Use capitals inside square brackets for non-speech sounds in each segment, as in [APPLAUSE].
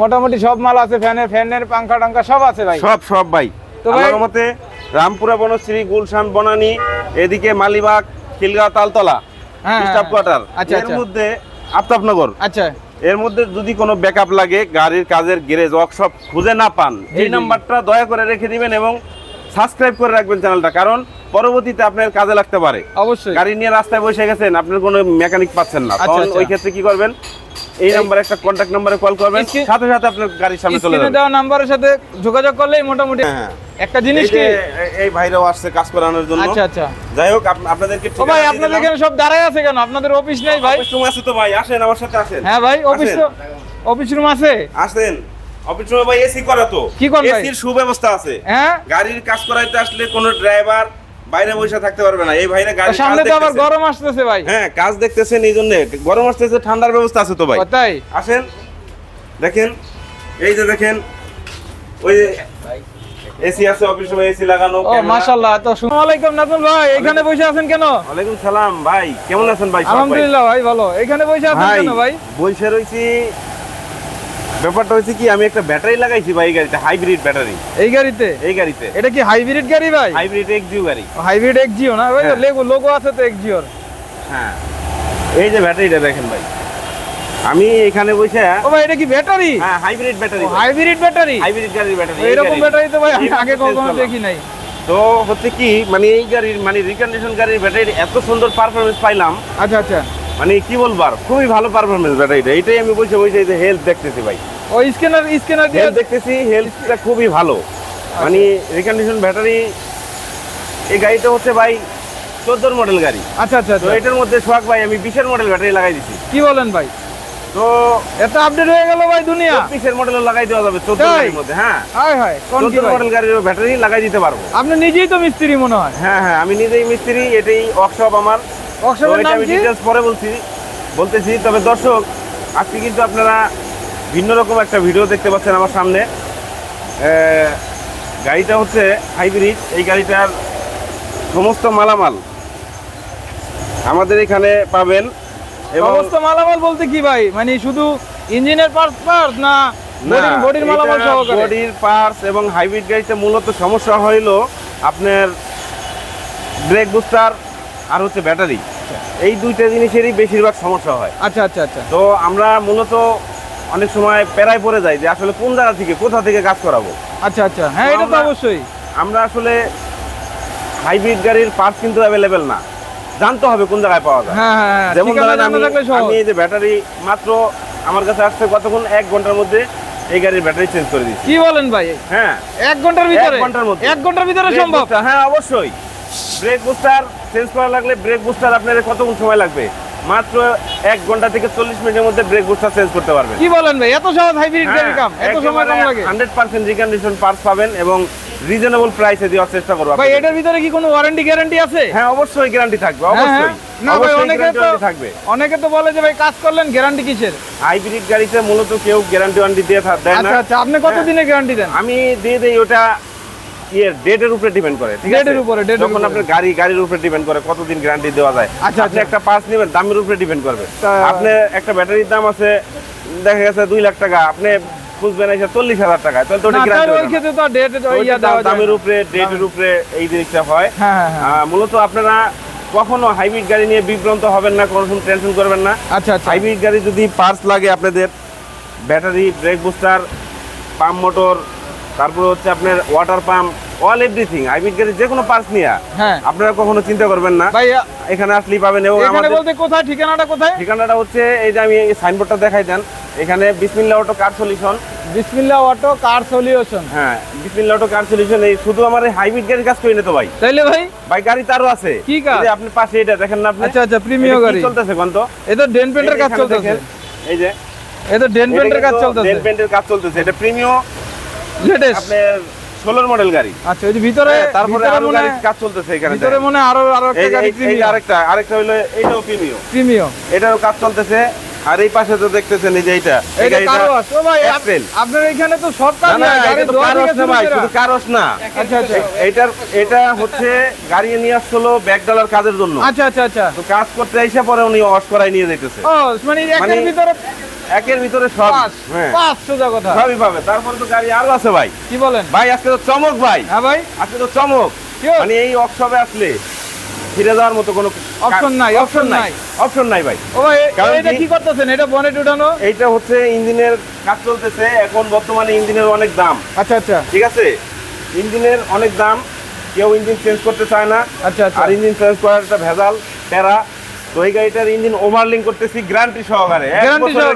মোটামুটি সব মাল আছে ফ্যানের ফ্যানের পাঙ্খা টাঙ্খা সব আছে ভাই। সব সব ভাই। আমার মতে রামপুরা বনশ্রী গুলশান বনানী এদিকে মালিবাগ খিলগাঁও তালতলা হ্যাঁ, স্টাফ কোয়ার্টার আচ্ছা, এর আচ্ছা। মধ্যে আফতাবনগর। আচ্ছা। এর মধ্যে যদি কোনো ব্যাকআপ লাগে গাড়ির কাজের গ্যারেজ ওয়ার্কশপ খুঁজে না পান এই নাম্বারটা দয়া করে রেখে দিবেন এবং সাবস্ক্রাইব করে রাখবেন চ্যানেলটা কারণ পরবর্তীতে আপনার কাজে লাগতে পারে। অবশ্যই। গাড়ি নিয়ে রাস্তায় বসে গেছেন আপনার কোনো মেকানিক পাচ্ছেন না। আচ্ছা, তখন। ওই ক্ষেত্রে কি করবেন? এই নাম্বারে একটা কন্ট্যাক্ট নাম্বারে কল করবেন। সাথে সাথে আপনার গাড়ির সামনে চলে যাবে। দেওয়া নাম্বারের সাথে যোগাযোগ করলেই মোটামুটি হ্যাঁ, হ্যাঁ। একটা জিনিস কি? এই ভাইরাও আসছে কাজ করানোর জন্য। আচ্ছা আচ্ছা। যাই হোক আপনাদেরকে ও ভাই আপনাদের এখানে সব দাঁড়ায় আছে কেন? আপনাদের অফিস নেই ভাই? অফিস রুম আছে তো ভাই আসেন আমার সাথে আসেন। হ্যাঁ ভাই অফিস তো অফিস রুম আছে? আসেন। অফিস রুমে ভাই এসি করা তো। কি করেন ভাই? এসির সুব্যবস্থা আছে। হ্যাঁ? গাড়ির কাজ করাইতে আসলে কোনো ড্রাইভার বাইরে বসে থাকতে পারবে না। এই ভাইরা গাড়ির সামনে তো আবার গরম আসতেছে ভাই। হ্যাঁ কাজ দেখতেছেন এই জন্য। গরম আসতেছে ঠান্ডার ব্যবস্থা আছে তো ভাই। তাই? আসেন। দেখেন এই যে দেখেন ওই এসি আছে অফিস রুমে এসি লাগানো ও। মাশাআল্লাহ তো আসসালামু আলাইকুম নাজমুল ভাই এখানে বসে আছেন কেন? ওয়ালাইকুম সালাম ভাই কেমন আছেন ভাই? আলহামদুলিল্লাহ ভাই ভালো। এখানে বসে আছেন কেন ভাই? বলছে রয়েছি ব্যাপারটা হচ্ছে কি আমি একটা ব্যাটারি লাগাইছি ভাই এই গাড়িতে হাইব্রিড ব্যাটারি। এই গাড়িতে? এই গাড়িতে। এটা কি হাইব্রিড গাড়ি ভাই? হাইব্রিড এক্সিউ গাড়ি। হাইব্রিড এক্সজিও না? হ্যাঁ। লোগো লোগো আছে তো এক্সজিওর হ্যাঁ। এই যে ব্যাটারিটা দেখেন ভাই। আমি এখানে বসে ও ভাই এটা কি ব্যাটারি? হ্যাঁ hybrid battery hybrid battery? Hybrid গাড়ির ব্যাটারি এরকম ব্যাটারি তো ভাই আমি আগে কখনো দেখি নাই। তো হচ্ছে কি মানে এই গাড়ির মানে রিকন্ডিশন গাড়ির ব্যাটারি এত সুন্দর পারফরমেন্স পাইলাম। আচ্ছা আচ্ছা। মানে কি বলব আর খুবই ভালো পারফরমেন্স ব্যাটারিটা। এটাই আমি বসে বসে এই যে হেলথ দেখতেছি ভাই। ও স্ক্যানার স্ক্যানার দিয়ে দেখতেছি হেলথটা খুবই ভালো। মানে রিকন্ডিশন ব্যাটারি এই গাড়িটা হচ্ছে ভাই চোদ্দোর মডেল গাড়ি। আচ্ছা আচ্ছা তো আচ্ছা। এটার মধ্যে সোহাগ ভাই আমি বিশের মডেল ব্যাটারি লাগাই দিছি। কি বলেন ভাই? তো এত আপডেট হয়ে গেল ভাই দুনিয়া। চব্বিশের মডেল লাগাই দেওয়া যাবে চোদ্দ? গাড়ির মধ্যে হ্যাঁ। কোন কি চোদ্দ মডেল গাড়ির ব্যাটারি লাগাই দিতে পারব। আপনি নিজেই তো মিস্ত্রি মনে হয়। হ্যাঁ হ্যাঁ আমি নিজেই মিস্ত্রি এটাই ওয়ার্কশপ আমার। ওয়ার্কশপের নাম কি? ডিটেলস পরে বলছি বলতেছি তবে দর্শক আজকে কিন্তু আপনারা ভিন্ন রকম একটা ভিডিও দেখতে পাচ্ছেন আমার সামনে। গাড়িটা হচ্ছে হাইব্রিড। এই গাড়িটার সমস্ত মালামাল আমাদের এখানে পাবেন সমস্ত মালামাল বলতে কি ভাই? মানে শুধু ইঞ্জিনের পার্টস পার্টস না বডির মালামাল সহকারে? বডির পার্টস এবং হাইব্রিড গাড়িতে মূলত সমস্যা হইল আপনার ব্রেক বুস্টার আর হচ্ছে ব্যাটারি এই দুইটা জিনিসেরই বেশিরভাগ সমস্যা হয়। আচ্ছা আচ্ছা আচ্ছা। তো আমরা মূলত অনেক সময় প্যারায় পড়ে যায় যে আসলে কোন জায়গা থেকে কোথা থেকে কাজ করাবো। আচ্ছা আচ্ছা। হ্যাঁ এটা তো অবশ্যই। আমরা আসলে হাইব্রিড গাড়ির পার্টস কিন্তু অ্যাভেলেবেল না। জানতে হবে কোন জায়গায় পাওয়া যায়। হ্যাঁ হ্যাঁ হ্যাঁ যেমন ধরেন আমি আমি এই যে ব্যাটারি মাত্র আমার কাছে আসছে কতক্ষণ? এক ঘণ্টার মধ্যে এই গাড়ির ব্যাটারি চেঞ্জ করে দিচ্ছি কি বলেন ভাই? হ্যাঁ। এক ঘণ্টার ভিতরে? এক ঘণ্টার মধ্যে। এক ঘণ্টার ভিতরে সম্ভব? হ্যাঁ অবশ্যই। ব্রেক বুস্টার চেঞ্জ করা লাগলে ব্রেক বুস্টার আপনার কতক্ষণ সময় লাগবে? মাত্র এক ঘণ্টা থেকে চল্লিশ মিনিটের মধ্যে ব্রেক বুস্টার চেঞ্জ করতে পারবেন। কি বলেন ভাই? এত সহজ হাইব্রিড গাড়ির কাম এত সময় কম লাগে। হান্ড্রেড পার্সেন্ট রিকন্ডিশন পার্টস পাবেন এবং রিজনেবল প্রাইসে দেওয়ার চেষ্টা করব ভাই এটার ভিতরে কি কোনো ওয়ারেন্টি গ্যারান্টি আছে? হ্যাঁ অবশ্যই গ্যারান্টি থাকবে হ্যাঁ, অবশ্যই। হ্যাঁ। না ভাই অনেকে তো থাকবে। অনেকে তো বলে যে ভাই কাজ করলেন গ্যারান্টি কিসের? হাইব্রিড গাড়িতে মূলত কেউ গ্যারান্টি ওয়ারেন্টি দিয়ে থা- দেয় না। আচ্ছা আচ্ছা। আপনি কত। দিনের গ্যারান্টি দেন? আমি দিয়ে দেই ওটা ইয়ে ডেটের উপরে ডিপেন্ড করে ঠিক আছে? উপরে, date যখন। আপনার গাড়ি গাড়ির উপরে ডিপেন্ড করে কতদিন গ্যারান্টি দেওয়া যায় আচ্ছা, আপনি আচ্ছা। একটা পার্স নেবেন দামের উপরে ডিপেন্ড করবে। আপনি একটা ব্যাটারির দাম আছে দেখা গেছে দুই লাখ টাকা আপনি খুঁজবেন এসে চল্লিশ হাজার টাকা তাহলে তো দামের উপরে ডেটের উপরে এই জিনিসটা হয়। হ্যাঁ হ্যাঁ হ্যাঁ। মূলত আপনারা কখনো হাইব্রিড গাড়ি নিয়ে বিভ্রান্ত হবেন না কোনো টেনশন করবেন না। আচ্ছা আচ্ছা। হাইব্রিড গাড়ি যদি পার্টস লাগে আপনাদের battery brake booster pump motor তারপর হচ্ছে আপনার water pump all everything hybrid গাড়ির যে কোনো পার্টস নিয়ে হ্যাঁ। আপনারা কখনো চিন্তা করবেন না। ভাই এখানে আসলেই পাবেন এবং এখানে বলতে কোথায় ঠিকানাটা কোথায়? ঠিকানাটা হচ্ছে এই যে আমি এই সাইনবোর্ডটা দেখাই দেন। এখানে Bismillah auto car solution Bismillah auto car solution হ্যাঁ বিসমিল্লা অটো কার সলিউশন এই শুধু আমার এই হাইব্রিড গাড়ির কাজ করি না তো ভাই। তাইলে ভাই? ভাই গাড়ি তারও আছে। কি কাজ? এই যে আপনি পাশে এটা দেখেন না আপনি? আচ্ছা আচ্ছা প্রিমিয় এটা কি গাড়ি। চলতেছে কোন তো? এ তো ডেন পেন্টের কাজ চলতেছে। এই যে। এ তো ডেন পেন্টের কাজ চলতেছে। ডেন পেন্টের কাজ চলতেছে। এটা প্রিমিয়াম লেটেস্ট আপনার ষোলোর মডেল গাড়ি। আচ্ছা ওই যে ভিতরে হ্যাঁ, তারপরে আরও কাজ চলতেছে এখানে ভিতরে মনে আরও আরও একটা গাড়ি এই- এই যে প্রিমিয়াম আরেকটা আরেকটা হলো এটাও প্রিমিয়াম প্রিমিয়াম এটারও কাজ চলতেছে। আর এই পাশে তো দেখতেছেন এই যে এইটা। এটা গাড়িটা ও ভাই আপনার এখানে তো সব কাজ না না হয়, এটা গাড়ি কারস না ভাই শুধু কারস না। আচ্ছা আচ্ছা এইটার এটা হচ্ছে গাড়ি নিয়ে আসছিল ব্যাগ ডালার কাজের জন্য। আচ্ছা আচ্ছা আচ্ছা। তো কাজ করতে এসে পরে উনি ওয়াশ করাই নিয়ে যাইতেছে। ও মানে মানে- ভিতরে একের ভিতরে সব। পাঁচ হ্যাঁ। পাঁচ সোজা কথা। সবই পাবে। তারপরে তো গাড়ি আরও আছে ভাই। কি বলেন? ভাই আজকে তো চমক ভাই। হ্যাঁ ভাই। আজকে তো চমক। মানে এই অপশপে আসলে ফিরে যাওয়ার মতো কোনো Option নাই, option নাই। অপশন নাই ভাই। ও এটা কি- কি করতেছেন? এটা বনেট উঠানো? এইটা হচ্ছে ইঞ্জিনের কাজ চলতেছে। এখন বর্তমানে ইঞ্জিনের অনেক দাম। আচ্ছা আচ্ছা। ঠিক আছে? ইঞ্জিনের অনেক দাম। কেউ ইঞ্জিন চেঞ্জ করতে চায় না। আচ্ছা আচ্ছা। আর ইঞ্জিন চেঞ্জ করার একটা ভেজাল প্যারা। তো এই গাড়িটার ইঞ্জিন ওভারলিং করতেছি গ্যারান্টি সহকারে?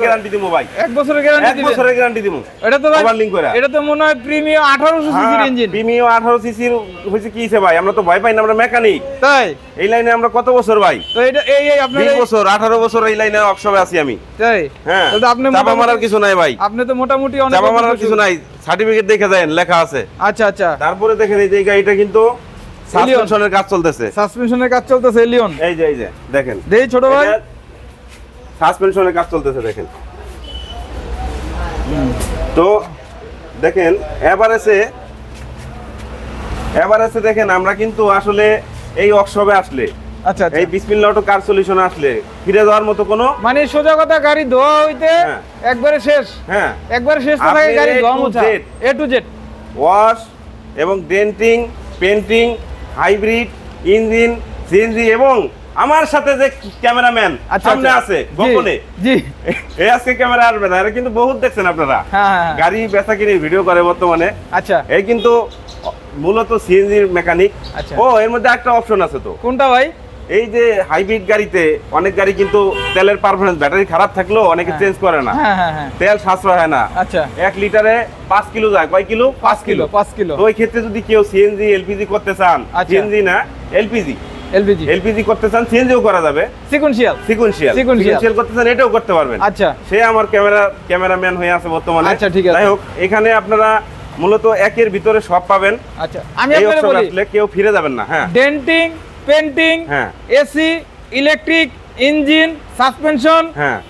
গ্যারান্টি দিব ভাই। এক বছরের গ্যারান্টি এক বছরের গ্যারান্টি দিব এটা তো ভাই overling করা। এটা তো মনে হয় প্রিমিয়াম 1800 সিসির ইঞ্জিন। প্রিমিয়াম আঠারো সিসির হয়েছে কি হিসেবে ভাই? আমরা তো ভয় পাই না আমরা মেকানিক তাই? এই লাইনে আমরা কত বছর ভাই? তো এটা এই এই আপনার বিশ এই- বছর আঠারো বছর এই লাইনে অক্ষবে আছি আমি। তাই? হ্যাঁ তাহলে আপনি চাপা মারার কিছু নাই ভাই। আপনি তো মোটামুটি অনেক চাপা মারার কিছু নাই। সার্টিফিকেট দেখে দেন লেখা আছে। আচ্ছা আচ্ছা। তারপরে দেখেন এই যে এই গাড়িটা কিন্তু সাসপেনশনের কাজ চলতেছে। সাসপেনশনের কাজ চলতেছে এলিয়ন এই যে এই যে দেখেন। দেই ছোট ভাই। সাসপেনশনের কাজ চলতেছে দেখেন। তো দেখেন এভারেজে এভারেজে দেখেন আমরা কিন্তু আসলে এই ওয়ার্কশপে আসলে। আচ্ছা আচ্ছা। এই বিসমিল্লাহ অটো কার সলিউশন আসলে? ফিরে যাওয়ার মতো কোনো মানে সোজা কথা গাড়ি ধোয়া হইতে হ্যাঁ। একবারে শেষ। হ্যাঁ। একবারে শেষ আপনি থাকে গাড়ি ধোয়া মোছা। এ টু জেড ওয়াশ এবং denting painting hybrid engine CNG এবং আমার সাথে যে ক্যামেরাম্যান আচ্ছা সামনে আচ্ছা। আছে গোপনে। জি। [LAUGHS] এই আজকে ক্যামেরা আসবে না এটা কিন্তু বহুত দেখছেন আপনারা। হ্যাঁ হ্যাঁ হ্যাঁ। গাড়ি বেচা কিনে ভিডিও করে বর্তমানে। আচ্ছা। এই কিন্তু মূলত সিএনজির মেকানিক। আচ্ছা। ও এর মধ্যে একটা অপশন আছে তো। কোনটা ভাই? এই যে হাইব্রিড গাড়িতে অনেক গাড়ি কিন্তু তেলের পারফরমেন্স ব্যাটারি খারাপ থাকলেও অনেকে হ্যাঁ। চেঞ্জ করে না। হ্যাঁ হ্যাঁ হ্যাঁ। তেল সাশ্রয় হয় না। আচ্ছা। এক লিটারে পাঁচ কিলো যায়। কয় কিলো? পাঁচ কিলো পাঁচ কিলো। তো ওই ক্ষেত্রে যদি কেউ সিএনজি এলপিজি করতে চান আচ্ছা। সিএনজি না এলপিজি এলপিজি এলপিজি করতে চান সিএনজিও করা যাবে। সিকুয়েন্সিয়াল। সিকুয়েন্সিয়াল। সিকুয়েন্সিয়াল। করতে চান এটাও করতে পারবেন। আচ্ছা। সে আমার ক্যামেরা ক্যামেরাম্যান হয়ে আছে বর্তমানে। আচ্ছা, ঠিক আছে। যাই হোক এখানে আপনারা মূলত একের ভিতরে সব পাবেন। আচ্ছা আমি অপশন বলি। কেউ ফিরে যাবেন না হ্যাঁ। ডেন্টিং পেন্টিং হ্যাঁ। এসি ইলেকট্রিক ইঞ্জিন সাসপেনশন হ্যাঁ।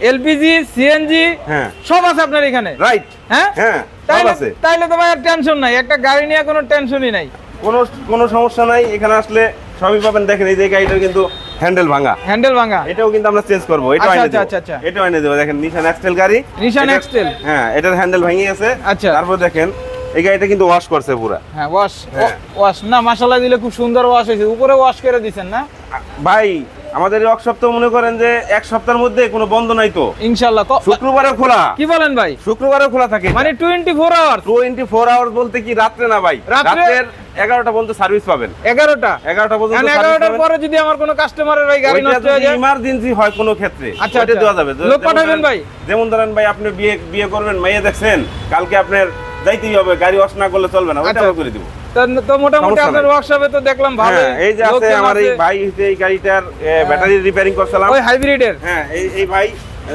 এলপিজি সিএনজি হ্যাঁ। সব আছে আপনার এখানে। রাইট। হ্যাঁ? হ্যাঁ তাইলে তাইলে তো ভাই টেনশন নাই। একটা গাড়ি নিয়ে কোনো টেনশনই নাই। কোনো কোনো সমস্যা নাই। এখানে আসলে সবই পাবেন। দেখেন এই যে গাড়িটার কিন্তু হ্যান্ডেল ভাঙা। হ্যান্ডেল ভাঙা। এটাও কিন্তু আমরা চেঞ্জ করব। এটা আচ্ছা, আচ্ছা, আচ্ছা। এটাও এনে দেবো। দেখেন নিশান এক্সটেল গাড়ি। এটার- Extel। হ্যাঁ এটার হ্যান্ডেল ভেঙে গেছে আচ্ছা। তারপর দেখেন এই গাড়িটা কিন্তু ওয়াশ করছে পুরা। হ্যাঁ ওয়াশ হ্যাঁ। ওয়াশ না মাশাআল্লাহ দিলে খুব সুন্দর ওয়াশ হয়েছে। উপরে ওয়াশ করে দিছেন না? ভাই আমাদের ওয়ার্কশপ তো মনে করেন যে এক সপ্তাহের মধ্যে কোনো বন্ধ নাই তো। ইনশাআল্লাহ শুক্রবারে খোলা। কি বলেন ভাই? শুক্রবারে খোলা থাকে। মানে twenty four hour twenty four hour বলতে কি রাত্রে না ভাই? রাত্রে? রাত্রের এগারোটা পর্যন্ত সার্ভিস পাবেন। এগারোটা? এগারোটা পর্যন্ত মানে service এগারোটার পাবেন। পরে যদি আমার কোনো কাস্টমারের ভাই গাড়ি নষ্ট হয়ে যায় ইমার্জেন্সি হয় কোনো ক্ষেত্রে আচ্ছা, ওইটা আচ্ছা। দেওয়া যাবে। লোক যেমন পাঠাবেন ধরেন- ভাই? যেমন ধরেন ভাই আপনি বিয়ে বিয়ে করবেন মেয়ে দেখছেন কালকে আপনার যাইতেই হবে গাড়ি ওয়াশ না করলে চলবে না ওইটা আচ্ছা। করে দিব। তো- মোটামুটি আপনার ওয়ার্কশপে তো দেখলাম ভালো হ্যাঁ এই যে আছে আমার এই ভাই এই গাড়িটার ব্যাটারি রিপেয়ারিং করছিলাম। ওই হাইব্রিডের হ্যাঁ এই এই ভাই আহ,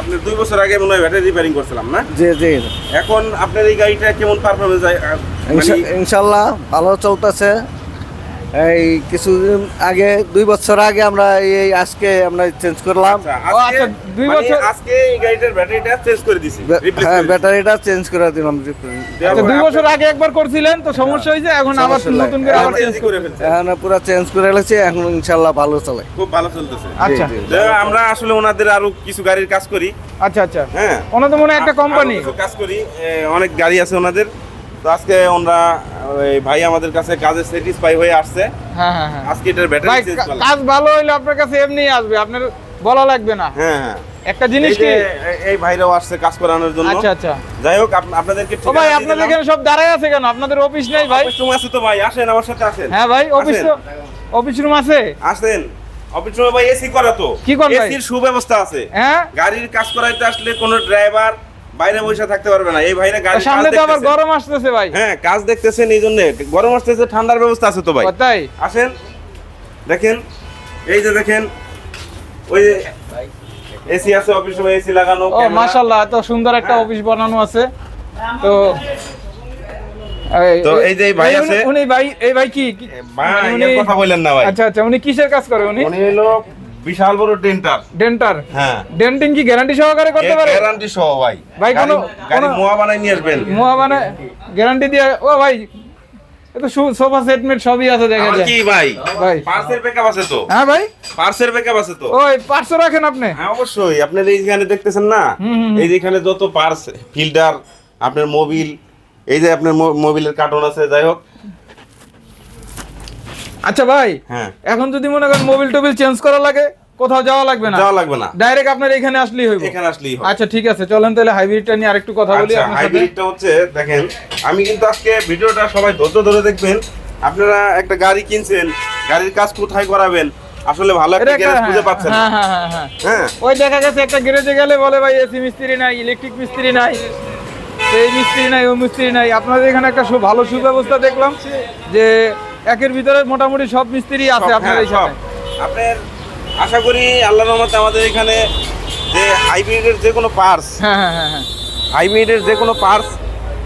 আপনার দুই বছর আগে মনে হয় ব্যাটারি রিপেয়ারিং করছিলাম না? জি জি। এখন আপনার এই গাড়িটা কেমন পারফরমেন্স মানে- ইনশাল্লাহ ভালো চলতেছে। এই কিছুদিন আগে দুই বছর আগে আমরা এই আজকে আমরা চেঞ্জ করলাম। আচ্ছা, আচ্ছা, দুই মানে বছর- আজকে এই গাড়িটার ব্যাটারিটা চেঞ্জ করে দিছি হ্যাঁ ব্যাটারিটা চেঞ্জ করে দিলাম আচ্ছা, দুই বছর আগে একবার করছিলেন তো সমস্যা হয়েছে এখন আবার নতুন করে আবার চেঞ্জ করে ফেলছে। এখন পুরো চেঞ্জ করে রেখেছি এখন ইনশাআল্লাহ ভালো চলে। খুব ভালো চলতেছে। আচ্ছা। আমরা আসলে ওনাদের আরও কিছু গাড়ির কাজ করি। আচ্ছা আচ্ছা। হ্যাঁ। ওনার তো মনে হয় একটা কোম্পানি কাজ করি অনেক গাড়ি আছে ওনাদের। তো আজকে ওই ভাই আমাদের কাছে কাজে স্যাটিসফাই হয়ে আসছে। হ্যাঁ হ্যাঁ হ্যাঁ। আজকে এটার ব্যাটারি চেঞ্জ করলাম। কাজ ভালো হইলে আপনার কাছে এমনি আসবে আপনার বলা লাগবে না। হ্যাঁ হ্যাঁ। একটা জিনিস কি এই ভাইরাও আসছে কাজ করানোর জন্য। আচ্ছা আচ্ছা। যাই হোক আপনাদেরকে ও ভাই আপনাদের এখানে সব দাঁড়ায় আছে কেন? আপনাদের অফিস নেই ভাই? অফিস আছে তো ভাই আসেন আমার সাথে আসেন। হ্যাঁ ভাই অফিস তো অফিস রুম আছে? আসেন। অফিস রুমে ভাই এসি করা তো। কি করেন এসির সুব্যবস্থা আছে। হ্যাঁ? গাড়ির কাজ করাইতে আসলে কোনো ড্রাইভার বাইরে বসে থাকতে পারবে না। এই ভাইরা গাড়ি সামনে তো আবার গরম আসতেছে ভাই। হ্যাঁ কাজ দেখতেছেন এই জন্য। গরম আসতেছে ঠান্ডার ব্যবস্থা আছে তো ভাই। তাই? আসেন। দেখেন এই যে দেখেন ওই এসি আছে অফিস রুমে এসি লাগানো ও মাশাআল্লাহ এত সুন্দর একটা হ্যাঁ। অফিস বানানো আছে। তো তো এই যে ভাই আছে। উনি ভাই এই ভাই কি? ভাই মানে কথা বললেন না ভাই। আচ্ছা আচ্ছা উনি কিসের কাজ করে উনি? উনি হলো বিশাল বড় ডেন্টার ডেন্টার হ্যাঁ। ডেন্টিং কি গ্যারান্টি সহকারে করতে পারে গ্যারান্টি সহ ভাই। ভাই, কোনো- গাড়ি মোয়া বানাই নিয়ে আসবেন। মোয়া মানে গ্যারান্টি দিয়ে ও ভাই এ তো সোফা সেট মেট সবই আছে দেখা যায়। কি ভাই? ভাই। পার্সের ব্যাকআপ আছে তো? হ্যাঁ ভাই। পার্সের ব্যাকআপ আছে তো? ওই পার্সও রাখেন আপনি। হ্যাঁ অবশ্যই। আপনার এইখানে দেখতেছেন না এই যেখানে যত পার্স ফিল্টার আপনার মোবিল এই যে আপনার মোবিলের কার্টন আছে যাই হোক। আচ্ছা ভাই। হ্যাঁ। এখন যদি মনে করেন মোবিল টোবিল চেঞ্জ করা লাগে কোথাও যাওয়া লাগবে না? যাওয়া লাগবে না। ডাইরেক্ট আপনার এখানে আসলেই হইব। এখানে আসলেই হবে আচ্ছা ঠিক আছে চলেন তাহলে হাইব্রিডটা নিয়ে আরেকটু কথা বলি আচ্ছা আপনার সাথে। হাইব্রিডটা হচ্ছে দেখেন আমি কিন্তু আজকে ভিডিওটা সবাই ধৈর্য ধরে দেখবেন। আপনারা একটা গাড়ি কিনছেন গাড়ির কাজ কোথায় করাবেন? আসলে ভালো একটা গ্যারেজ খুঁজে পাচ্ছেন। না। হ্যাঁ হ্যাঁ হ্যাঁ। হ্যাঁ। ওই দেখা গেছে একটা গ্যারেজে গেলে বলে ভাই এসি মিস্ত্রি নাই ইলেকট্রিক মিস্ত্রি নাই এই মিস্ত্রি নাই ওই মিস্ত্রি নাই। আপনাদের এখানে একটা ভালো সুব্যবস্থা দেখলাম যে একের ভিতরে মোটামুটি সব মিস্ত্রি আছে আপনার সব। আপনার আশা করি আল্লাহ রহমতে আমাদের এখানে যে হাইব্রিডের যে কোনো পার্স হ্যাঁ হ্যাঁ হ্যাঁ হ্যাঁ। হাইব্রিডের যে কোনো পার্স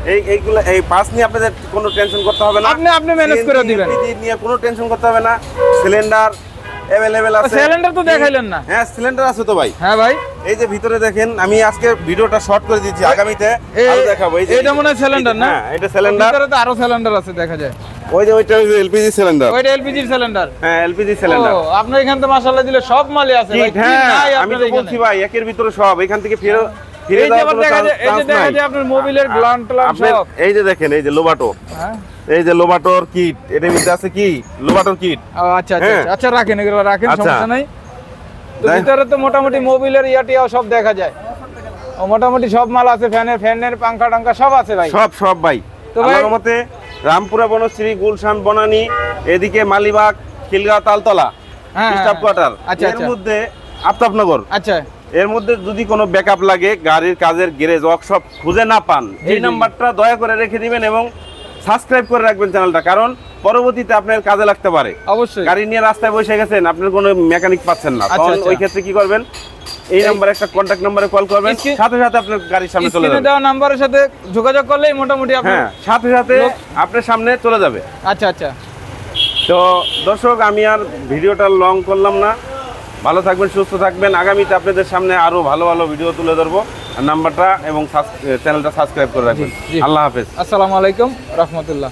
এই এইগুলো এই পার্স নিয়ে আপনাদের কোনো টেনশন করতে হবে না। আপনি- আপনি ম্যানেজ করে দিবেন। নিয়ে কোনো টেনশন করতে হবে না। সিলিন্ডার অ্যাভেলেবেল আছে। সিলিন্ডার তো দেখাইলেন না। হ্যাঁ সিলিন্ডার আছে তো ভাই। হ্যাঁ ভাই। এই যে ভিতরে দেখেন আমি আজকে ভিডিওটা শর্ট করে দিচ্ছি আগামীতে আরও দেখাবো। এই যে এটা মনে হয় cylinder না? হ্যাঁ এটা সিলিন্ডার ভিতরে তো আরও সিলিন্ডার আছে দেখা যায়। ওই যে ওইটা এলপিজি সিলিন্ডার ওইটা এলপিজির সিলিন্ডার হ্যাঁ এলপিজি সিলিন্ডার ও আপনার এখান থেকে মাশাআল্লাহ দিলে সব মালই আছে ভাই। হ্যাঁ আমি তো বলছি ভাই একের ভিতরে সব। এখান থেকে ফিরে ফিরে এই যে যাওয়ার আবার কোনো দেখা যায় এই যে দেখা যায় আপনার মোবিলের গ্লান ট্লান সব। এই যে দেখেন এই যে লোবাটো হ্যাঁ। এই যে লোবাটোর কিট মধ্যে আছে কি? লোবাটোর কিট আচ্ছা আচ্ছা হ্যাঁ। আচ্ছা। রাখেন এগুলো রাখেন আচ্ছা। সমস্যা নাই। ভিতরে তো মোটামুটি মোবিলের ইয়াটিয়াও সব দেখা যায়। ও মোটামুটি সব মাল আছে ফ্যানের ফ্যানের পাঙ্খা টাঙ্খা সব আছে ভাই। সব সব ভাই। তো আমার মতে রামপুরা বনশ্রী গুলশান বনানী এদিকে মালিবাগ খিলগাঁও তালতলা হ্যাঁ, স্টাফ কোয়ার্টার আচ্ছা, এর আচ্ছা। মধ্যে আফতাবনগর। আচ্ছা। এর মধ্যে যদি কোনো ব্যাকআপ লাগে গাড়ির কাজের গ্যারেজ ওয়ার্কশপ খুঁজে না পান এই নাম্বারটা দয়া করে রেখে দিবেন এবং সাবস্ক্রাইব করে রাখবেন চ্যানেলটা কারণ পরবর্তীতে আপনার কাজে লাগতে পারে। অবশ্যই। গাড়ি নিয়ে রাস্তায় বসে গেছেন আপনার কোনো মেকানিক পাচ্ছেন না। আচ্ছা, তখন আচ্ছা। ওই ক্ষেত্রে কি করবেন? এই নাম্বারে একটা কন্ট্যাক্ট নাম্বারে কল করবেন সাথে সাথে আপনার গাড়ির সামনে চলে যাবে। দেওয়া নাম্বারের সাথে যোগাযোগ করলেই মোটামুটি আপনার হ্যাঁ সাথে সাথে আপনার সামনে চলে যাবে। আচ্ছা আচ্ছা। তো দর্শক আমি আর ভিডিওটা লং করলাম না। ভালো থাকবেন সুস্থ থাকবেন। আগামীতে আপনাদের সামনে আরও ভালো ভালো ভিডিও তুলে ধরবো। নাম্বারটা এবং চ্যানেলটা সাবস্ক্রাইব করে রাখবেন। আল্লাহ হাফেজ। আসসালামু আলাইকুম রহমতুল্লাহ।